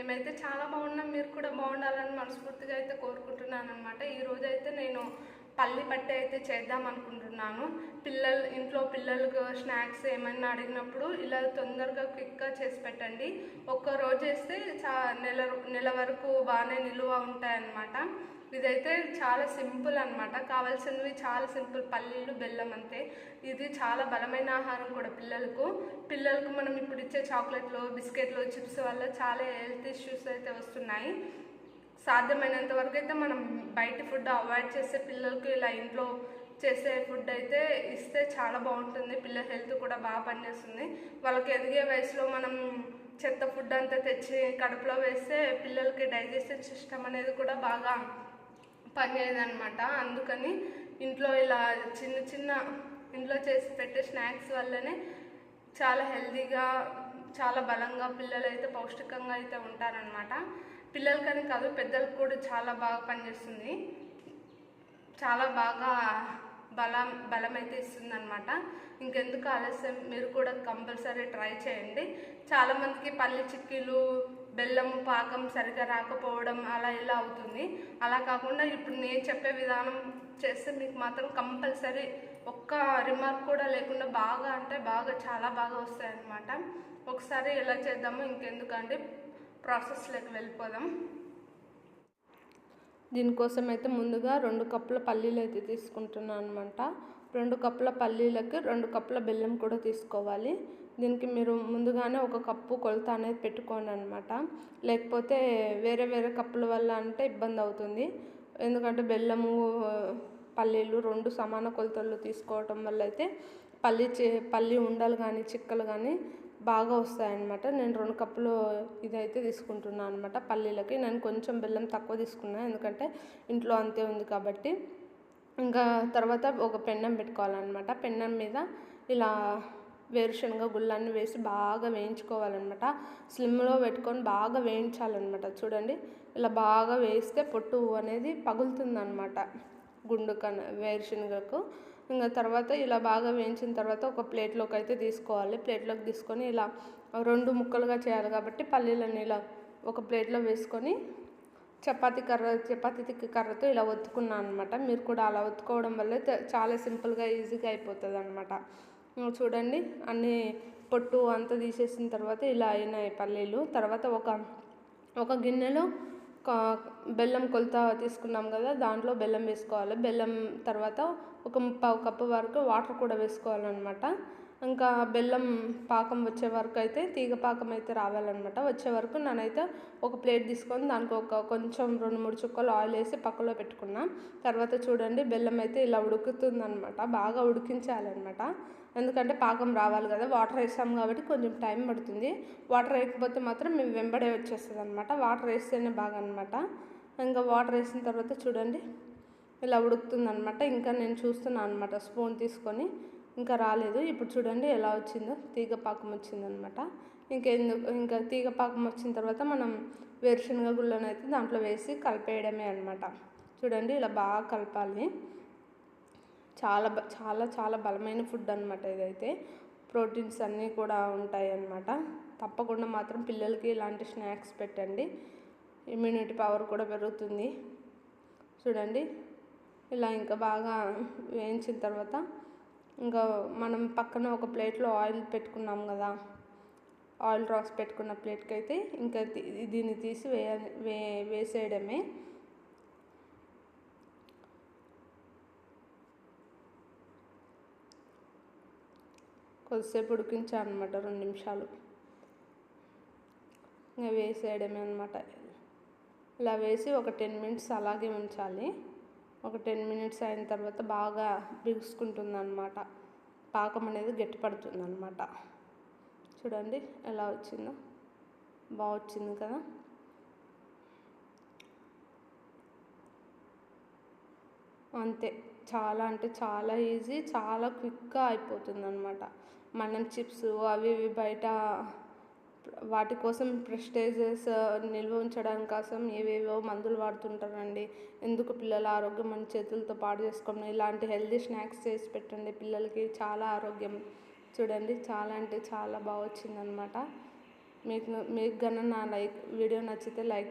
మేమైతే చాలా బాగున్నాం. మీరు కూడా బాగుండాలని మనస్ఫూర్తిగా అయితే కోరుకుంటున్నాను అనమాట ఈరోజు అయితే నేను పల్లి పట్టి అయితే చేద్దాం అనుకుంటున్నాను. పిల్లలు ఇంట్లో పిల్లలకు స్నాక్స్ ఏమైనా అడిగినప్పుడు ఇలా తొందరగా క్విక్గా చేసి పెట్టండి. ఒక్క రోజు వేస్తే చా నెల నెల వరకు బాగానే నిలువ ఉంటాయన్నమాట. ఇదైతే చాలా సింపుల్ అనమాట కావాల్సినవి చాలా సింపుల్. పల్లీలు బెల్లం అంతే. ఇది చాలా బలమైన ఆహారం కూడా పిల్లలకు. పిల్లలకు మనం ఇప్పుడు ఇచ్చే చాక్లెట్లు బిస్కెట్లు చిప్స్ వల్ల చాలా హెల్త్ ఇష్యూస్ అయితే వస్తున్నాయి. సాధ్యమైనంత వరకు అయితే మనం బయట ఫుడ్ అవాయిడ్ చేసే పిల్లలకి ఇలా ఇంట్లో చేసే ఫుడ్ అయితే ఇస్తే చాలా బాగుంటుంది. పిల్లల హెల్త్ కూడా బాగా పనిచేస్తుంది. వాళ్ళకి ఎదిగే వయసులో మనం చెత్త ఫుడ్ అంతా తెచ్చి కడుపులో వేస్తే పిల్లలకి డైజెస్టివ్ సిస్టమ్ అనేది కూడా బాగా పనిచేయదనమాట అందుకని ఇంట్లో ఇలా చిన్న చిన్న ఇంట్లో చేసి పెట్టే స్నాక్స్ వల్లనే చాలా హెల్తీగా చాలా బలంగా పిల్లలు అయితే పౌష్టికంగా అయితే ఉంటారనమాట పిల్లలకని కాదు పెద్దలకు కూడా చాలా బాగా పనిచేస్తుంది. చాలా బాగా బలం బలం అయితే ఇస్తుంది అనమాట ఇంకెందుకు ఆలస్యం మీరు కూడా కంపల్సరీ ట్రై చేయండి. చాలామందికి పల్లి చిక్కీలు బెల్లం పాకం సరిగా రాకపోవడం అలా ఇలా అవుతుంది. అలా కాకుండా ఇప్పుడు నేను చెప్పే విధానం చేస్తే మీకు మాత్రం కంపల్సరీ ఒక్క రిమార్క్ కూడా లేకుండా బాగా అంటే బాగా చాలా బాగా వస్తాయి ఒకసారి ఎలా చేద్దామో ఇంకెందుకంటే ప్రాసెస్లోకి వెళ్ళిపోదాం. దీనికోసం అయితే ముందుగా రెండు కప్పుల పల్లీలు అయితే తీసుకుంటున్నాను అనమాట రెండు కప్పుల పల్లీలకి రెండు కప్పుల బెల్లం కూడా తీసుకోవాలి. దీనికి మీరు ముందుగానే ఒక కప్పు కొలత అనేది పెట్టుకోండి అనమాట లేకపోతే వేరే వేరే కప్పుల వల్ల అంటే ఇబ్బంది అవుతుంది. ఎందుకంటే బెల్లము పల్లీలు రెండు సమాన కొలతలు తీసుకోవటం వల్ల అయితే పల్లి చి- పల్లి ఉండలు కానీ చిక్కలు కానీ బాగా వస్తాయన్నమాట. నేను రెండు కప్పులు ఇదైతే తీసుకుంటున్నాను అనమాట పల్లీలకి. నేను కొంచెం బెల్లం తక్కువ తీసుకున్నాను ఎందుకంటే ఇంట్లో అంతే ఉంది కాబట్టి. ఇంకా తర్వాత ఒక పెన్నం పెట్టుకోవాలన్నమాట. పెన్నం మీద ఇలా వేరుశనగ గుళ్ళన్ని వేసి బాగా వేయించుకోవాలన్నమాట. స్లిమ్లో పెట్టుకొని బాగా వేయించాలన్నమాట. చూడండి ఇలా బాగా వేస్తే పొట్టు అనేది పగులుతుందన్నమాట. గుండు కన వేరుశనగకు ఇంకా తర్వాత ఇలా బాగా వేయించిన తర్వాత ఒక ప్లేట్లోకి అయితే తీసుకోవాలి. ప్లేట్లోకి తీసుకొని ఇలా రెండు ముక్కలుగా చేయాలి కాబట్టి పల్లీలను ఇలా ఒక ప్లేట్లో వేసుకొని చపాతీ కర్ర చపాతీ తిక్కి కర్రతో ఇలా ఒత్తుకున్నాను అనమాట మీరు కూడా అలా ఒత్తుకోవడం వల్ల చాలా సింపుల్గా ఈజీగా అయిపోతుంది అనమాట చూడండి అన్ని పొట్టు అంతా తీసేసిన తర్వాత ఇలా అయినాయి పల్లీలు. తర్వాత ఒక ఒక గిన్నెలో బెల్లం కొలత తీసుకున్నాం కదా దాంట్లో బెల్లం వేసుకోవాలి. బెల్లం తర్వాత ఒక ముప్పావు కప్పు వరకు వాటర్ కూడా వేసుకోవాలన్నమాట. ఇంకా బెల్లం పాకం వచ్చే వరకు అయితే తీగ పాకం అయితే రావాలన్నమాట. వచ్చే వరకు నేనైతే ఒక ప్లేట్ తీసుకొని దానికి ఒక కొంచెం రెండు మూడు చుక్కలు ఆయిల్ వేసి పక్కలో పెట్టుకున్నా. తర్వాత చూడండి బెల్లం అయితే ఇలా ఉడుకుతుందన్నమాట. బాగా ఉడికించాలన్నమాట. ఎందుకంటే పాకం రావాలి కదా వాటర్ వేసాం కాబట్టి కొంచెం టైం పడుతుంది. వాటర్ వేయకపోతే మాత్రం మేము వెంబడే వచ్చేస్తుంది అనమాట వాటర్ వేస్తేనే బాగా అనమాట ఇంకా వాటర్ వేసిన తర్వాత చూడండి ఇలా ఉడుకుతుందనమాట ఇంకా నేను చూస్తున్నాను అనమాట స్పూన్ తీసుకొని. ఇంకా రాలేదు. ఇప్పుడు చూడండి ఎలా వచ్చిందో. తీగ పాకం వచ్చిందనమాట. ఇంకెందుకు ఇంకా తీగ పాకం వచ్చిన తర్వాత మనం వేరుశనగ గుళ్ళను అయితే దాంట్లో వేసి కలిపేయడమే అనమాట. చూడండి ఇలా బాగా కలపాలి. చాలా బ- చాలా చాలా బలమైన ఫుడ్ అనమాట ఇదైతే. ప్రోటీన్స్ అన్నీ కూడా ఉంటాయి అన్నమాట తప్పకుండా మాత్రం పిల్లలకి ఇలాంటి స్నాక్స్ పెట్టండి. ఇమ్యూనిటీ పవర్ కూడా పెరుగుతుంది. చూడండి. ఇలా ఇంకా బాగా వేయించిన తర్వాత ఇంకా మనం పక్కన ఒక ప్లేట్లో ఆయిల్ పెట్టుకున్నాం కదా ఆయిల్ రాసి పెట్టుకున్న ప్లేట్కి అయితే ఇంకా దీన్ని తీసి వేయ వే వేసేయడమే. కొద్దిసేపు ఉడికించాను అనమాట రెండు నిమిషాలు. ఇంకా వేసేయడమే అనమాట ఇలా వేసి ఒక టెన్ మినిట్స్ అలాగే ఉంచాలి. ఒక టెన్ మినిట్స్ అయిన తర్వాత బాగా బిగుసుకుంటుంది అనమాట పాకం అనేది గట్టిపడుతుంది అనమాట చూడండి ఎలా వచ్చిందో. బాగా వచ్చింది కదా. అంతే. చాలా అంటే చాలా ఈజీ చాలా క్విక్గా అయిపోతుంది అనమాట మనం చిప్స్ అవి ఇవి బయట వాటి కోసం ప్రెస్టేజెస్ నిల్వ ఉంచడం కోసం ఏవేవో మందులు వాడుతుంటారండి. ఎందుకు పిల్లల ఆరోగ్యం మన చేతులతో పాడు చేసుకోవడం ఇలాంటి హెల్దీ స్నాక్స్ చేసి పెట్టండి. పిల్లలకి చాలా ఆరోగ్యం. చూడండి చాలా అంటే చాలా బాగా వచ్చిందనమాట మీకు మీకు కన్నా నా లైక్ వీడియో నచ్చితే లైక్